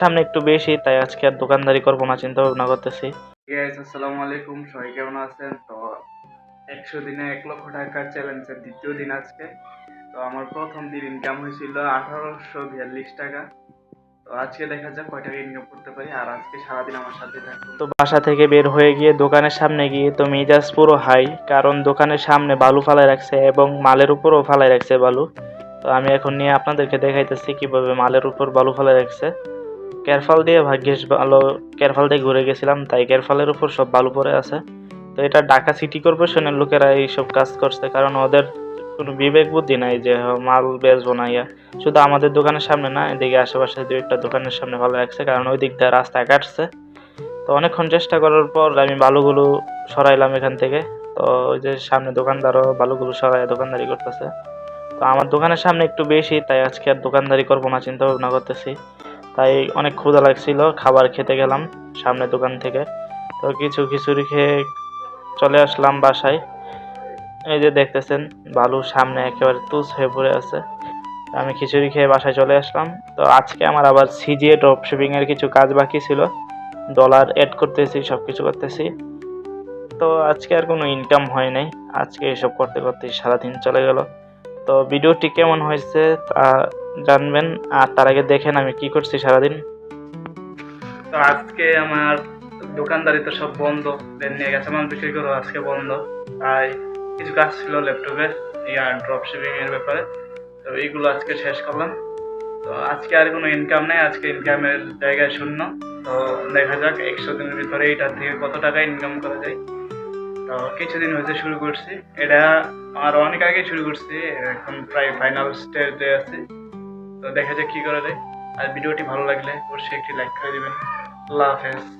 সামনে একটু বেশি তাই আজকে আর দোকানদারি করব না চিন্তা ভাবনা করতেছি আসসালামু আলাইকুম সবাই কেমন আছেন? তো একশো দিনে এক লক্ষ টাকার চ্যালেঞ্জের দ্বিতীয় দিন আজকে। তো আমার প্রথম দিন ইনকাম হয়েছিল আঠারোশো বিয়াল্লিশ টাকা। তো আজকে দেখা যাক কয় টাকা ইনকাম করতে পারি আর আজকে সারাদিন আমার সাথে থাকব তো বাসা থেকে বের হয়ে গিয়ে দোকানের সামনে গিয়ে তো মেজাজ পুরো হাই কারণ দোকানের সামনে বালু ফালাই রাখছে এবং মালের উপরও ফালাই রাখছে বালু। তো আমি এখন নিয়ে আপনাদেরকে দেখাইতেছি কীভাবে মালের উপর বালু ফালাই রাখছে। ক্যারফাল দিয়ে ভাগ্যেস ভালো ক্যারফাল দিয়ে ঘুরে গেছিলাম, তাই ক্যারফালের উপর সব বালু পড়ে আছে। তো এটা ঢাকা সিটি কর্পোরেশনের লোকেরা এইসব কাজ করছে, কারণ ওদের কোনো বিবেক বুদ্ধি নাই যে মাল বেচবো না ইয়া। শুধু আমাদের দোকানের সামনে না, এদিকে আশেপাশে দু একটা দোকানের সামনে ভালো রাখছে কারণ ওই দিক দিয়ে রাস্তা কাটছে। তো অনেকক্ষণ চেষ্টা করার পর আমি বালুগুলো সরাইলাম এখান থেকে। তো ওই যে সামনে দোকানদারও বালুগুলো সরাই দোকানদারি করতেছে। তো আমার দোকানের সামনে একটু বেশি, তাই আজকে আর দোকানদারি করব না, চিন্তা ভাবনা করতেছি। তাই অনেক ক্ষুধা লাগছিল, খাবার খেতে গেলাম সামনে দোকান থেকে। তো কিছু খিচুড়ি খেয়ে চলে আসলাম বাসায়। এই যে দেখতেছেন, বালু সামনে একেবারে তুস হয়ে পড়ে আছে। আমি খিচুড়ি খেয়ে বাসায় চলে আসলাম। তো আজকে আমার আবার সিজিএ ড্রপ শিপিং এর কিছু কাজ বাকি ছিল। ডলার অ্যাড করতেছি সব কিছু করতেছি। তো আজকে আর কোনো ইনকাম হয় নাই। আজকে এসব করতে করতে সারাদিন চলে গেল। তো ভিডিওটি কেমন হয়েছে তা জানবেন, আর তার আগে দেখেন আমি কি করছি সারাদিন। তো আজকে আমার দোকানদারি তো সব বন্ধ দেন নিয়ে গেছে মাল বিক্রি করো, আজকে বন্ধ। তাই কিছু কাজ ছিল ল্যাপটপের আর ড্রপ শিপিং এর ব্যাপারে। তো এইগুলো আজকে শেষ করলাম। তো আজকে আর কোনো ইনকাম নেই, আজকে ইনকামের জায়গায় শূন্য। তো দেখা যাক, একশো দিনের ভিতরে এইটার থেকে কত টাকা ইনকাম করা যায়। তো কিছুদিন হয়েছে শুরু করছি। এটা আর অনেক আগে শুরু করছি, এখন প্রায় ফাইনাল স্টেজে আছি। দেখা যাক কি করা যায়। আর ভিডিওটি ভালো লাগলে অবশ্যই একটি লাইক করে দিবেন। আল্লাহ হাফেজ।